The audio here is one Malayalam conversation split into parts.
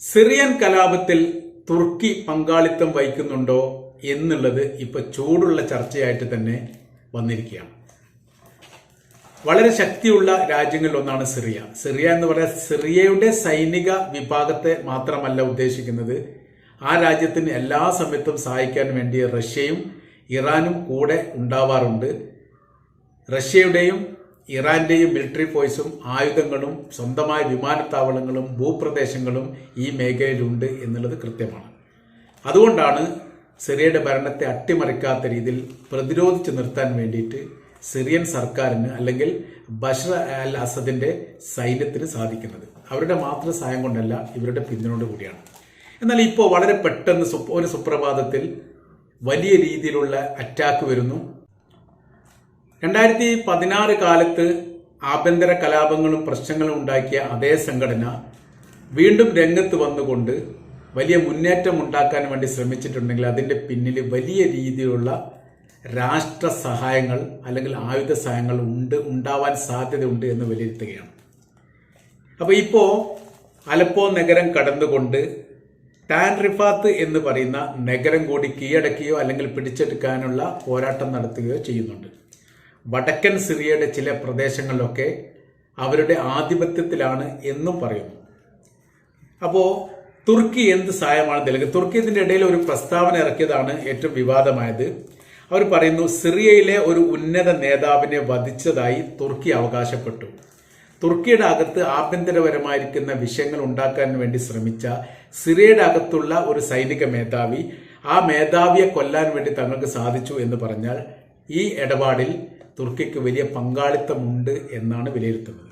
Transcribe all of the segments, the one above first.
സിറിയൻ കലാപത്തിൽ തുർക്കി പങ്കാളിത്തം വഹിക്കുന്നുണ്ടോ എന്നുള്ളത് ഇപ്പൊ ചൂടുള്ള ചർച്ചയായിട്ട് തന്നെ വന്നിരിക്കുകയാണ്. വളരെ ശക്തിയുള്ള രാജ്യങ്ങളിൽ ഒന്നാണ് സിറിയ. സിറിയ എന്ന് പറയാൻ സിറിയയുടെ സൈനിക വിഭാഗത്തെ മാത്രമല്ല ഉദ്ദേശിക്കുന്നത്. ആ രാജ്യത്തിന് എല്ലാ സമയത്തും സഹായിക്കാൻ വേണ്ടി റഷ്യയും ഇറാനും കൂടെ ഉണ്ടാവാറുണ്ട്. റഷ്യയുടെയും ഇറാന്റെയും മിലിറ്ററി ഫോഴ്സും ആയുധങ്ങളും സ്വന്തമായ വിമാനത്താവളങ്ങളും ഭൂപ്രദേശങ്ങളും ഈ മേഖലയിലുണ്ട് എന്നുള്ളത് കൃത്യമാണ്. അതുകൊണ്ടാണ് സിറിയയുടെ ഭരണത്തെ അട്ടിമറിക്കാത്ത രീതിയിൽ പ്രതിരോധിച്ചു നിർത്താൻ വേണ്ടിയിട്ട് സിറിയൻ സർക്കാരിന് അല്ലെങ്കിൽ ബഷർ അൽ അസദിന്റെ സൈന്യത്തിന് സാധിക്കുന്നത്. അവരുടെ മാത്രം സഹായം കൊണ്ടല്ല ഇവരുടെ പിന്തുണയോട് കൂടിയാണ്. എന്നാൽ ഇപ്പോൾ വളരെ പെട്ടെന്ന് ഒരു സുപ്രഭാതത്തിൽ വലിയ രീതിയിലുള്ള അറ്റാക്ക് വരുന്നു. രണ്ടായിരത്തി പതിനാറ് കാലത്ത് ആഭ്യന്തര കലാപങ്ങളും പ്രശ്നങ്ങളും ഉണ്ടാക്കിയ അതേ സംഘടന വീണ്ടും രംഗത്ത് വന്നുകൊണ്ട് വലിയ മുന്നേറ്റം ഉണ്ടാക്കാൻ വേണ്ടി ശ്രമിച്ചിട്ടുണ്ടെങ്കിൽ അതിന്റെ പിന്നിൽ വലിയ രീതിയിലുള്ള രാഷ്ട്ര സഹായങ്ങൾ അല്ലെങ്കിൽ ആയുധ സഹായങ്ങൾ ഉണ്ട് ഉണ്ടാവാൻ സാധ്യതയുണ്ട് എന്ന് വിലയിരുത്തുകയാണ്. അപ്പോൾ ഇപ്പോൾ അലപ്പോ നഗരം കടന്നുകൊണ്ട് ടാൻ റിഫാത്ത് എന്ന് പറയുന്ന നഗരം കൂടി കീഴടക്കുകയോ അല്ലെങ്കിൽ പിടിച്ചെടുക്കാനുള്ള പോരാട്ടം നടത്തുകയോ ചെയ്യുന്നുണ്ട്. വടക്കൻ സിറിയയുടെ ചില പ്രദേശങ്ങളിലൊക്കെ അവരുടെ ആധിപത്യത്തിലാണ് എന്നും പറയുന്നു. അപ്പോൾ തുർക്കി എന്ത് സഹായമാണ് നൽകുന്നത് തുർക്കി ഇതിന്റെ ഇടയിൽ ഒരു പ്രസ്താവന ഇറക്കിയതാണ് ഏറ്റവും വിവാദമായത്. അവർ പറയുന്നു സിറിയയിലെ ഒരു ഉന്നത നേതാവിനെ വധിച്ചതായി തുർക്കി അവകാശപ്പെട്ടു. തുർക്കിയുടെ അകത്ത് ആഭ്യന്തരപരമായിരിക്കുന്ന വിഷയങ്ങൾ ഉണ്ടാക്കാൻ വേണ്ടി ശ്രമിച്ച സിറിയയുടെ അകത്തുള്ള ഒരു സൈനിക മേധാവി ആ മേധാവിയെ കൊല്ലാൻ വേണ്ടി തങ്ങൾക്ക് സാധിച്ചു എന്ന് പറഞ്ഞാൽ ഈ ഇടപാടിൽ തുർക്കിക്ക് വലിയ പങ്കാളിത്തമുണ്ട് എന്നാണ് വിലയിരുത്തുന്നത്.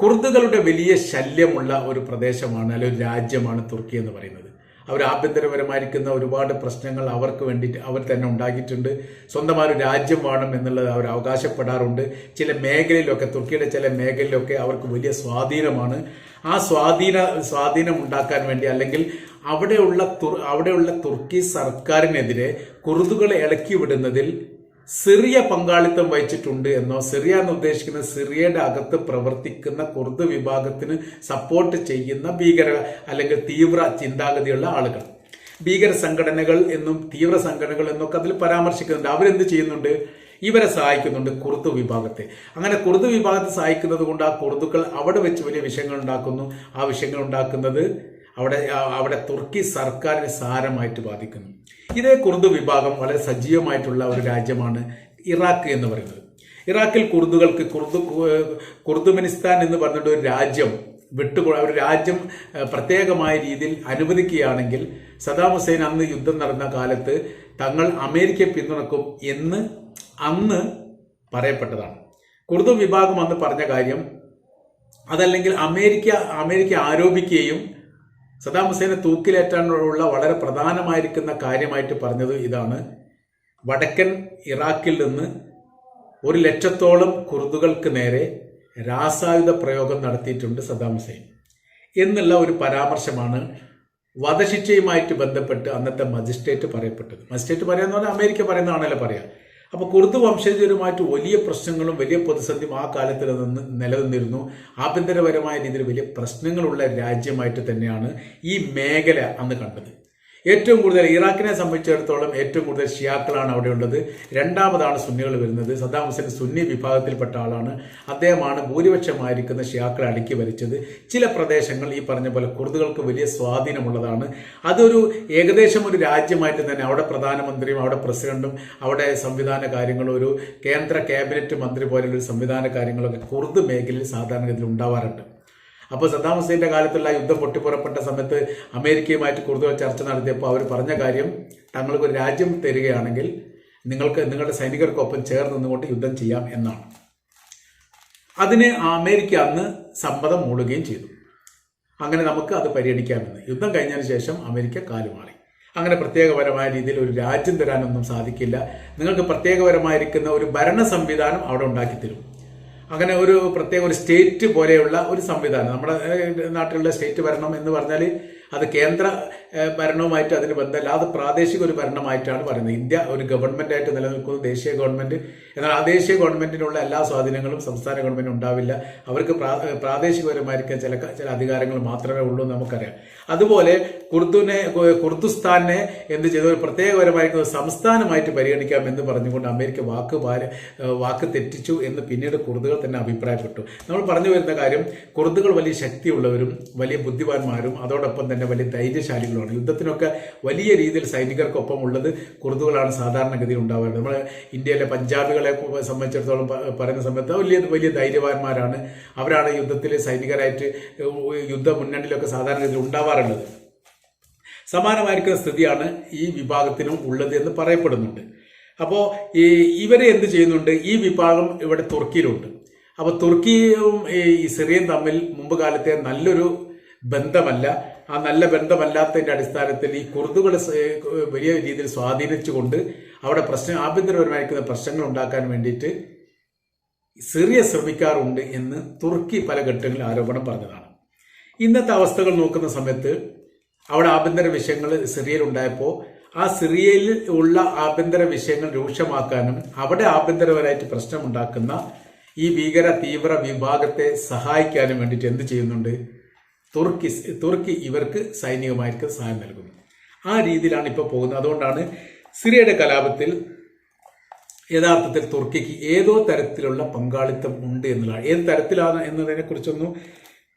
കുർദുകളുടെ വലിയ ശല്യമുള്ള ഒരു പ്രദേശമാണ് അല്ലെങ്കിൽ ഒരു രാജ്യമാണ് തുർക്കി എന്ന് പറയുന്നത്. അവർ ആഭ്യന്തരപരമായിരിക്കുന്ന ഒരുപാട് പ്രശ്നങ്ങൾ അവർക്ക് വേണ്ടിയിട്ട് അവർ തന്നെ ഉണ്ടാക്കിയിട്ടുണ്ട്. സ്വന്തമായ ഒരു രാജ്യം വേണം എന്നുള്ളത് അവർ അവകാശപ്പെടാറുണ്ട്. ചില മേഖലയിലൊക്കെ തുർക്കിയുടെ ചില മേഖലയിലൊക്കെ അവർക്ക് വലിയ സ്വാധീനമാണ്. ആ സ്വാധീന സ്വാധീനം ഉണ്ടാക്കാൻ വേണ്ടി അല്ലെങ്കിൽ അവിടെയുള്ള തുർ അവിടെയുള്ള തുർക്കി സർക്കാരിനെതിരെ കുർദുകളെ ഇളക്കി വിടുന്നതിൽ സിറിയ പങ്കാളിത്തം വഹിച്ചിട്ടുണ്ട് എന്നോ സിറിയ എന്ന് ഉദ്ദേശിക്കുന്ന സിറിയയുടെ അകത്ത് പ്രവർത്തിക്കുന്ന കുർദ് വിഭാഗത്തിന് സപ്പോർട്ട് ചെയ്യുന്ന ഭീകര അല്ലെങ്കിൽ തീവ്ര ചിന്താഗതിയുള്ള ആളുകൾ. ഭീകര സംഘടനകൾ എന്നും തീവ്ര സംഘടനകൾ എന്നൊക്കെ അതിൽ പരാമർശിക്കുന്നുണ്ട്. അവരെന്ത് ചെയ്യുന്നുണ്ട്? ഇവരെ സഹായിക്കുന്നുണ്ട് കുർദ് വിഭാഗത്തെ. അങ്ങനെ കുർദ് വിഭാഗത്തെ സഹായിക്കുന്നത് കൊണ്ട് ആ കുർദുക്കൾ അവിടെ വെച്ച് വലിയ വിഷയങ്ങൾ ഉണ്ടാക്കുന്നു. ആ വിഷയങ്ങൾ ഉണ്ടാക്കുന്നത് അവിടെ അവിടെ തുർക്കി സർക്കാരിനെ സാരമായിട്ട് ബാധിക്കുന്നു. ഇതേ കുർദ് വിഭാഗം വളരെ സജീവമായിട്ടുള്ള ഒരു രാജ്യമാണ് ഇറാഖ് എന്ന് പറയുന്നത്. ഇറാഖിൽ കുർദുകൾക്ക് കുർദു കുർദുമിനിസ്ഥാൻ എന്ന് പറഞ്ഞിട്ട് ഒരു രാജ്യം വിട്ടുപോ ഒരു രാജ്യം പ്രത്യേകമായ രീതിയിൽ അനുവദിക്കുകയാണെങ്കിൽ സദാം ഹുസൈൻ അന്ന് യുദ്ധം നടന്ന കാലത്ത് തങ്ങൾ അമേരിക്കയെ പിന്തുണക്കും എന്ന് അന്ന് പറയപ്പെട്ടതാണ്. കുർദു വിഭാഗം അന്ന് പറഞ്ഞ കാര്യം അതല്ലെങ്കിൽ അമേരിക്ക അമേരിക്ക ആരോപിക്കുകയും സദാം ഹുസൈനെ തൂക്കിലേറ്റാനുള്ള വളരെ പ്രധാനമായിരിക്കുന്ന കാര്യമായിട്ട് പറഞ്ഞത് ഇതാണ്. വടക്കൻ ഇറാഖിൽ നിന്ന് ഒരു ലക്ഷത്തോളം കുർദുകൾക്ക് നേരെ രാസായുധ പ്രയോഗം നടത്തിയിട്ടുണ്ട് സദാം ഹുസൈൻ. എന്നുള്ള ഒരു പരാമർശമാണ് വധശിക്ഷയുമായിട്ട് ബന്ധപ്പെട്ട് അന്നത്തെ മജിസ്ട്രേറ്റ് പറയപ്പെട്ടത്. മജിസ്ട്രേറ്റ് പറയാന്ന് പറഞ്ഞാൽ അമേരിക്ക പറയുന്നതാണല്ലോ പറയാ. അപ്പൊ കുർദ് വംശജരുമായിട്ട് വലിയ പ്രശ്നങ്ങളും വലിയ പ്രതിസന്ധിയും ആ കാലത്ത് നിന്ന് നിലനിന്നിരുന്നു. ആഭ്യന്തരപരമായ രീതിയിൽ വലിയ പ്രശ്നങ്ങളുള്ള രാജ്യമായിട്ട് തന്നെയാണ് ഈ മേഖല അന്ന് കണ്ടത്. ഏറ്റവും കൂടുതൽ ഇറാഖിനെ സംബന്ധിച്ചിടത്തോളം ഏറ്റവും കൂടുതൽ ഷിയാക്കളാണ് അവിടെ ഉള്ളത്. രണ്ടാമതാണ് സുന്നികൾ വരുന്നത്. സദ്ദാം ഹുസൈൻ സുന്നി വിഭാഗത്തിൽപ്പെട്ട ആളാണ്. അദ്ദേഹമാണ് ഭൂരിപക്ഷമായിരിക്കുന്ന ഷിയാക്കളെ അടുക്കി വലിച്ചത് ചില പ്രദേശങ്ങൾ ഈ പറഞ്ഞ പോലെ കുർദുകൾക്ക് വലിയ സ്വാധീനമുള്ളതാണ്. അതൊരു ഏകദേശം ഒരു രാജ്യമായിട്ട് തന്നെ അവിടെ പ്രധാനമന്ത്രിയും അവിടെ പ്രസിഡന്റും അവിടെ സംവിധാന കാര്യങ്ങളും ഒരു കേന്ദ്ര ക്യാബിനറ്റ് മന്ത്രി പോലെയുള്ള സംവിധാന കാര്യങ്ങളൊക്കെ കുർദ് മേഖലയിൽ സാധാരണഗതിയിൽ ഉണ്ടാവാറുണ്ട്. അപ്പോൾ സദ്ദാം ഹുസൈന്റെ കാലത്തുള്ള യുദ്ധം പൊട്ടിപ്പുറപ്പെട്ട സമയത്ത് അമേരിക്കയുമായിട്ട് കൂടുതൽ ചർച്ച നടത്തിയപ്പോൾ അവർ പറഞ്ഞ കാര്യം തങ്ങൾക്ക് ഒരു രാജ്യം തരികയാണെങ്കിൽ നിങ്ങൾക്ക് നിങ്ങളുടെ സൈനികർക്കൊപ്പം ചേർന്ന് നിന്നുകൊണ്ട് യുദ്ധം ചെയ്യാം എന്നാണ്. അതിന് അമേരിക്ക അന്ന് സമ്മതം മൂടുകയും ചെയ്തു. അങ്ങനെ നമുക്ക് അത് പരിഗണിക്കാമെന്ന്. യുദ്ധം കഴിഞ്ഞതിന് ശേഷം അമേരിക്ക കാലുമാറി അങ്ങനെ പ്രത്യേകപരമായ രീതിയിൽ ഒരു രാജ്യം തരാനൊന്നും സാധിക്കില്ല. നിങ്ങൾക്ക് പ്രത്യേകപരമായിരിക്കുന്ന ഒരു ഭരണ സംവിധാനം അവിടെ ഉണ്ടാക്കി തരും അങ്ങനെ ഒരു പ്രത്യേക ഒരു സ്റ്റേറ്റ് പോലെയുള്ള ഒരു സംവിധാനം. നമ്മുടെ നാട്ടിലുള്ള സ്റ്റേറ്റ് ഭരണം എന്ന് പറഞ്ഞാൽ അത് കേന്ദ്ര ഭരണവുമായിട്ട് അതിന് ബന്ധമില്ല. അത് പ്രാദേശിക ഒരു ഭരണമായിട്ടാണ് പറയുന്നത്. ഇന്ത്യ ഒരു ഗവൺമെന്റ് ആയിട്ട് നിലനിൽക്കുന്ന ദേശീയ ഗവൺമെന്റ്. എന്നാൽ ആ ദേശീയ ഗവൺമെന്റിനുള്ള എല്ലാ സ്വാധീനങ്ങളും സംസ്ഥാന ഗവൺമെന്റ് ഉണ്ടാവില്ല. അവർക്ക് പ്രാദേശികപരമായിരിക്കാൻ ചില ചില അധികാരങ്ങൾ മാത്രമേ ഉള്ളൂ എന്ന് നമുക്കറിയാം. അതുപോലെ കുർദുനെ കുർദുസ്ഥാനെ എന്ത് ചെയ്തു? ഒരു പ്രത്യേകപരമായിരിക്കുന്ന ഒരു സംസ്ഥാനമായിട്ട് പരിഗണിക്കാം എന്ന് പറഞ്ഞുകൊണ്ട് അമേരിക്ക വാക്ക് പാല- വാക്ക് തെറ്റിച്ചു എന്ന് പിന്നീട് കുർദുകൾ തന്നെ അഭിപ്രായപ്പെട്ടു. നമ്മൾ പറഞ്ഞു വരുന്ന കാര്യം കുർദുകൾ വലിയ ശക്തിയുള്ളവരും വലിയ ബുദ്ധിമാന്മാരും അതോടൊപ്പം തന്നെ വലിയ ധൈര്യശാലികളുമാണ്. യുദ്ധത്തിനൊക്കെ വലിയ രീതിയിൽ സൈനികർക്കൊപ്പം ഉള്ളത് കുർദുകളാണ് സാധാരണഗതിയിൽ ഉണ്ടാവാറ് നമ്മൾ ഇന്ത്യയിലെ പഞ്ചാബികളെ സംബന്ധിച്ചിടത്തോളം പറയുന്ന സമയത്ത് വലിയ വലിയ ധൈര്യവാന്മാരാണ്. അവരാണ് യുദ്ധത്തിൽ സൈനികരായിട്ട് യുദ്ധ മുന്നണിയിലൊക്കെ സാധാരണഗതിയിൽ ഉണ്ടാവാറുള്ളത്. സമാനമായിരിക്കുന്ന സ്ഥിതിയാണ് ഈ വിഭാഗത്തിനും ഉള്ളത് എന്ന് പറയപ്പെടുന്നുണ്ട്. അപ്പോൾ ഈ ഇവരെ എന്ത് ചെയ്യുന്നുണ്ട്? ഈ വിഭാഗം ഇവിടെ തുർക്കിയിലുണ്ട്. അപ്പോൾ തുർക്കിയും ഈ സിറിയയും തമ്മിൽ മുമ്പ് കാലത്തെ നല്ലൊരു ബന്ധമല്ല. ആ നല്ല ബന്ധമല്ലാത്തതിന്റെ അടിസ്ഥാനത്തിൽ ഈ കുർദുകളെ വലിയ രീതിയിൽ സ്വാധീനിച്ചുകൊണ്ട് അവിടെ പ്രശ്നം ആഭ്യന്തരപരമായിരിക്കുന്ന പ്രശ്നങ്ങൾ ഉണ്ടാക്കാൻ വേണ്ടിയിട്ട് സിറിയ ശ്രമിക്കാറുണ്ട് എന്ന് തുർക്കി പല ഘട്ടങ്ങളിൽ ആരോപണം പറഞ്ഞതാണ്. ഇന്നത്തെ അവസ്ഥകൾ നോക്കുന്ന സമയത്ത് അവിടെ ആഭ്യന്തര വിഷയങ്ങൾ സിറിയയിൽ ഉണ്ടായപ്പോൾ ആ സിറിയയിൽ ഉള്ള ആഭ്യന്തര വിഷയങ്ങൾ രൂക്ഷമാക്കാനും അവിടെ ആഭ്യന്തരപരമായിട്ട് പ്രശ്നമുണ്ടാക്കുന്ന ഈ ഭീകര തീവ്ര വിഭാഗത്തെ സഹായിക്കാനും വേണ്ടിയിട്ട് എന്ത് ചെയ്യുന്നുണ്ട്? തുർക്കി തുർക്കി ഇവർക്ക് സൈനികമായിട്ട് സഹായം നൽകുന്നു. ആ രീതിയിലാണ് ഇപ്പോൾ പോകുന്നത്. അതുകൊണ്ടാണ് സിറിയയുടെ കലാപത്തിൽ യഥാർത്ഥത്തിൽ തുർക്കിക്ക് ഏതോ തരത്തിലുള്ള പങ്കാളിത്തം ഉണ്ട് എന്നുള്ളതാണ് ഏത് തരത്തിലാണ് എന്നതിനെ കുറിച്ചൊന്നും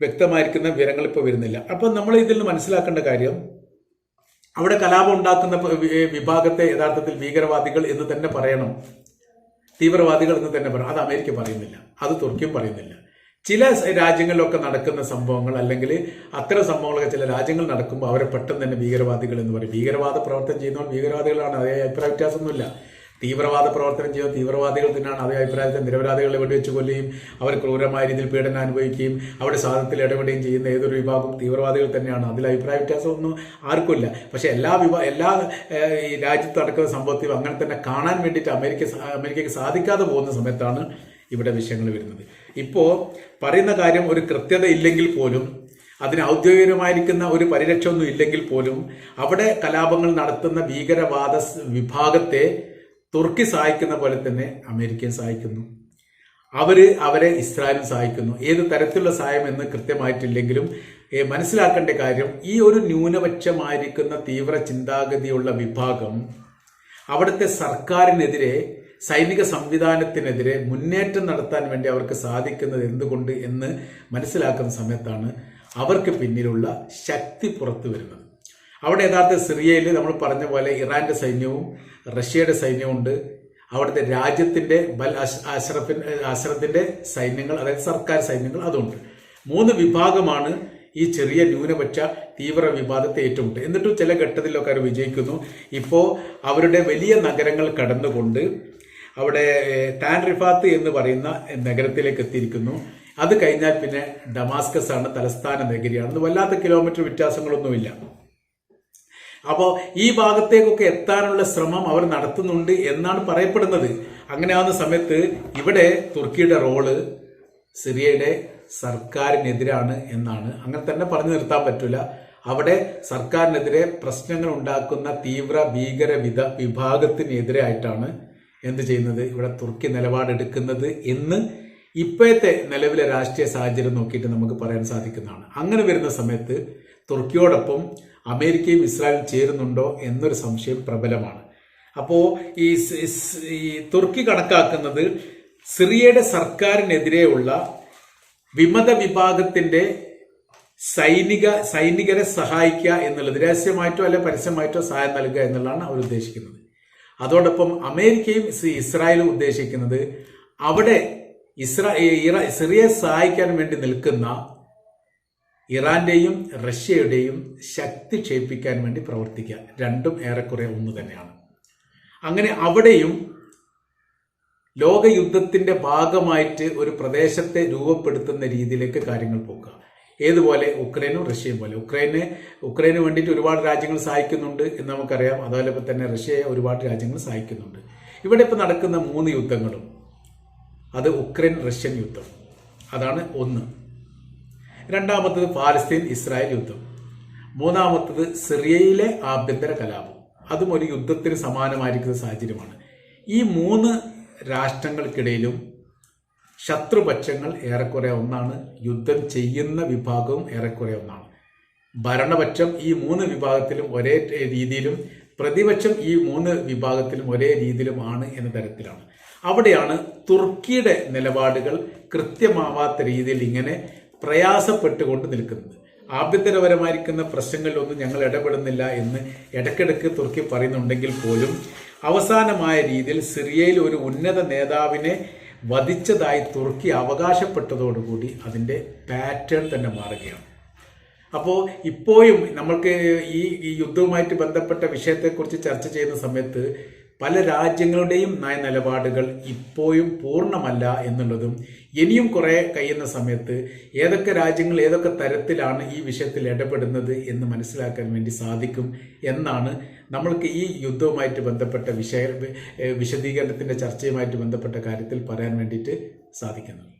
വ്യക്തമായിരിക്കുന്ന വിവരങ്ങൾ ഇപ്പോൾ വരുന്നില്ല. അപ്പം നമ്മൾ ഇതിൽ നിന്ന് മനസ്സിലാക്കേണ്ട കാര്യം അവിടെ കലാപം ഉണ്ടാക്കുന്ന വിഭാഗത്തെ യഥാർത്ഥത്തിൽ ഭീകരവാദികൾ എന്ന് തന്നെ പറയണം. തീവ്രവാദികൾ എന്ന് തന്നെ പറയണം അത് അമേരിക്ക പറയുന്നില്ല. അത് തുർക്കിയും പറയുന്നില്ല. ചില രാജ്യങ്ങളിലൊക്കെ നടക്കുന്ന സംഭവങ്ങൾ അല്ലെങ്കിൽ അത്തരം സംഭവങ്ങളൊക്കെ ചില രാജ്യങ്ങൾ നടക്കുമ്പോൾ അവരെ പെട്ടെന്ന് തന്നെ ഭീകരവാദികൾ എന്ന് പറയും. ഭീകരവാദ പ്രവർത്തനം ചെയ്യുന്നവർ ഭീകരവാദികളാണ്. അതേ അഭിപ്രായ വ്യത്യാസമൊന്നുമില്ല. തീവ്രവാദ പ്രവർത്തനം ചെയ്യുന്ന തീവ്രവാദികൾ തന്നെയാണ് അതേ അഭിപ്രായത്തിൽ നിരപരാധികളെ വെടിവെച്ച് കൊല്ലുകയും അവർ ക്രൂരമായ രീതിയിൽ പീഡനം അനുഭവിക്കുകയും അവിടെ സാധനത്തിൽ ഇടപെടുകയും ചെയ്യുന്ന ഏതൊരു വിഭാഗവും തീവ്രവാദികൾ തന്നെയാണ്. അതിൽ അഭിപ്രായ വ്യത്യാസമൊന്നും ആർക്കുമില്ല. പക്ഷേ എല്ലാ വിഭാ എല്ലാ ഈ രാജ്യത്ത് നടക്കുന്ന സംഭവത്തിൽ അങ്ങനെ തന്നെ കാണാൻ വേണ്ടിയിട്ട് അമേരിക്ക അമേരിക്കയ്ക്ക് സാധിക്കാതെ പോകുന്ന സമയത്താണ് ഇവിടെ വിഷയങ്ങൾ വരുന്നത്. ഇപ്പോൾ പറയുന്ന കാര്യം ഒരു കൃത്യത ഇല്ലെങ്കിൽ പോലും അതിന് ഔദ്യോഗികമായിരിക്കുന്ന ഒരു പരിരക്ഷ ഒന്നും ഇല്ലെങ്കിൽ പോലും അവിടെ കലാപങ്ങൾ നടത്തുന്ന ഭീകരവാദ വിഭാഗത്തെ തുർക്കി സഹായിക്കുന്ന പോലെ തന്നെ അമേരിക്കയും സഹായിക്കുന്നു. അവർ അവരെ ഇസ്രായേലും സഹായിക്കുന്നു. ഏത് തരത്തിലുള്ള സഹായം എന്ന് കൃത്യമായിട്ടില്ലെങ്കിലും മനസ്സിലാക്കേണ്ട കാര്യം ഈ ഒരു ന്യൂനപക്ഷമായിരിക്കുന്ന തീവ്ര ചിന്താഗതിയുള്ള വിഭാഗം അവിടുത്തെ സർക്കാരിനെതിരെ സൈനിക സംവിധാനത്തിനെതിരെ മുന്നേറ്റം നടത്താൻ വേണ്ടി അവർക്ക് സാധിക്കുന്നത് എന്തുകൊണ്ട് എന്ന് മനസ്സിലാക്കുന്ന സമയത്താണ് അവർക്ക് പിന്നിലുള്ള ശക്തി പുറത്തു വരുന്നത് അവിടെ യഥാർത്ഥ സിറിയയിൽ നമ്മൾ പറഞ്ഞ പോലെ ഇറാന്റെ സൈന്യവും റഷ്യയുടെ സൈന്യവും ഉണ്ട്. അവിടുത്തെ രാജ്യത്തിന്റെ ബൽ അഷറഫിൻ അഷ്റഫിന്റെ സൈന്യങ്ങൾ അതായത് സർക്കാർ സൈന്യങ്ങൾ അതുണ്ട്. മൂന്ന് വിഭാഗമാണ് ഈ ചെറിയ ന്യൂനപക്ഷ തീവ്ര വിവാദത്തെ ഏറ്റുമുട്ട് എന്നിട്ടും ചില ഘട്ടത്തിലൊക്കെ അവർ വിജയിക്കുന്നു. ഇപ്പോൾ അവരുടെ വലിയ നഗരങ്ങൾ കടന്നുകൊണ്ട് അവിടെ താൻ റിഫാത്ത് എന്ന് പറയുന്ന നഗരത്തിലേക്ക് എത്തിയിരിക്കുന്നു. അത് കഴിഞ്ഞാൽ പിന്നെ ഡമാസ്കസ് ആണ് തലസ്ഥാന നഗരിയാണ്. വല്ലാത്ത കിലോമീറ്റർ വ്യത്യാസങ്ങളൊന്നുമില്ല. അപ്പോൾ ഈ ഭാഗത്തേക്കൊക്കെ എത്താനുള്ള ശ്രമം അവർ നടത്തുന്നുണ്ട് എന്നാണ് പറയപ്പെടുന്നത്. അങ്ങനെ ആവുന്ന സമയത്ത് ഇവിടെ തുർക്കിയുടെ റോൾ സിറിയയുടെ സർക്കാരിനെതിരാണ് എന്നാണ്. അങ്ങനെ തന്നെ പറഞ്ഞു നിർത്താൻ പറ്റില്ല അവിടെ സർക്കാരിനെതിരെ പ്രശ്നങ്ങൾ ഉണ്ടാക്കുന്ന തീവ്ര ഭീകര വിധ വിഭാഗത്തിനെതിരായിട്ടാണ് എന്ത് ചെയ്യുന്നത് ഇവിടെ തുർക്കി നിലപാടെടുക്കുന്നത് എന്ന് ഇപ്പോഴത്തെ നിലവിലെ രാഷ്ട്രീയ സാഹചര്യം നോക്കിയിട്ട് നമുക്ക് പറയാൻ സാധിക്കുന്നതാണ്. അങ്ങനെ വരുന്ന സമയത്ത് തുർക്കിയോടൊപ്പം അമേരിക്കയും ഇസ്രായേലും ചേരുന്നുണ്ടോ എന്നൊരു സംശയം പ്രബലമാണ്. അപ്പോൾ ഈ തുർക്കി കണക്കാക്കുന്നത് സിറിയയുടെ സർക്കാരിനെതിരെയുള്ള വിമത വിഭാഗത്തിന്റെ സൈനിക സൈനികരെ സഹായിക്കുക എന്നുള്ളത് രഹസ്യമായിട്ടോ അല്ലെ പരസ്യമായിട്ടോ സഹായം നൽകുക എന്നുള്ളതാണ് അവർ ഉദ്ദേശിക്കുന്നത്. അതോടൊപ്പം അമേരിക്കയും ഇസ്രായേലും ഉദ്ദേശിക്കുന്നത് അവിടെ ഇസ്രാ സിറിയെ സിറിയയെ സഹായിക്കാൻ വേണ്ടി നിൽക്കുന്ന ഇറാന്റെയും റഷ്യയുടെയും ശക്തി ക്ഷയിപ്പിക്കാൻ വേണ്ടി പ്രവർത്തിക്കുക. രണ്ടും ഏറെക്കുറെ ഒന്ന് തന്നെയാണ്. അങ്ങനെ അവിടെയും ലോകയുദ്ധത്തിന്റെ ഭാഗമായിട്ട് ഒരു പ്രദേശത്തെ രൂപപ്പെടുത്തുന്ന രീതിയിലേക്ക് കാര്യങ്ങൾ പോക്കുക ഏതുപോലെ? ഉക്രൈനും റഷ്യയും പോലെ. ഉക്രൈന് ഉക്രൈന് വേണ്ടിയിട്ട് ഒരുപാട് രാജ്യങ്ങൾ സഹായിക്കുന്നുണ്ട് എന്ന് നമുക്കറിയാം. അതുപോലെ തന്നെ റഷ്യയെ ഒരുപാട് രാജ്യങ്ങൾ സഹായിക്കുന്നുണ്ട്. ഇവിടെ ഇപ്പോൾ നടക്കുന്ന മൂന്ന് യുദ്ധങ്ങളും അത് ഉക്രൈൻ റഷ്യൻ യുദ്ധം. അതാണ് ഒന്ന്. രണ്ടാമത്തത് പാലസ്തീൻ ഇസ്രായേൽ യുദ്ധം. മൂന്നാമത്തത് സിറിയയിലെ ആഭ്യന്തര കലാപം. അതും ഒരു യുദ്ധത്തിന് സമാനമായിരിക്കുന്ന സാഹചര്യമാണ്. ഈ മൂന്ന് രാഷ്ട്രങ്ങൾക്കിടയിലും ശത്രുപക്ഷങ്ങൾ ഏറെക്കുറെ ഒന്നാണ്. യുദ്ധം ചെയ്യുന്ന വിഭാഗവും ഏറെക്കുറെ ഒന്നാണ്. ഭരണപക്ഷം ഈ മൂന്ന് വിഭാഗത്തിലും ഒരേ രീതിയിലും പ്രതിപക്ഷം ഈ മൂന്ന് വിഭാഗത്തിലും ഒരേ രീതിയിലുമാണ് എന്ന തരത്തിലാണ്. അവിടെയാണ് തുർക്കിയുടെ നിലപാടുകൾ കൃത്യമാവാത്ത രീതിയിൽ ഇങ്ങനെ പ്രയാസപ്പെട്ടുകൊണ്ട് നിൽക്കുന്നത്. ആഭ്യന്തരപരമായിരിക്കുന്ന പ്രശ്നങ്ങളിലൊന്നും ഞങ്ങൾ ഇടപെടുന്നില്ല എന്ന് ഇടയ്ക്കിടയ്ക്ക് തുർക്കി പറയുന്നുണ്ടെങ്കിൽ പോലും അവസാനമായ രീതിയിൽ സിറിയയിൽ ഒരു ഉന്നത നേതാവിനെ വധിച്ചതായി തുർക്കി അവകാശപ്പെട്ടതോടുകൂടി അതിന്റെ പാറ്റേൺ തന്നെ മാറുകയാണ്. അപ്പോൾ ഇപ്പോഴും നമ്മൾക്ക് ഈ ഈ യുദ്ധവുമായിട്ട് ബന്ധപ്പെട്ട വിഷയത്തെക്കുറിച്ച് ചർച്ച ചെയ്യുന്ന സമയത്ത് പല രാജ്യങ്ങളുടെയും നയ നിലപാടുകൾ ഇപ്പോഴും പൂർണമല്ല എന്നുള്ളതും ഇനിയും കുറേ കഴിയുന്ന സമയത്ത് ഏതൊക്കെ രാജ്യങ്ങൾ ഏതൊക്കെ തരത്തിലാണ് ഈ വിഷയത്തിൽ ഇടപെടുന്നത് എന്ന് മനസ്സിലാക്കാൻ വേണ്ടി സാധിക്കും എന്നാണ് നമ്മൾക്ക് ഈ യുദ്ധവുമായിട്ട് ബന്ധപ്പെട്ട വിഷയ വിശദീകരണത്തിന്റെ ചർച്ചയുമായിട്ട് ബന്ധപ്പെട്ട കാര്യത്തിൽ പറയാൻ വേണ്ടിയിട്ട് സാധിക്കുന്നത്.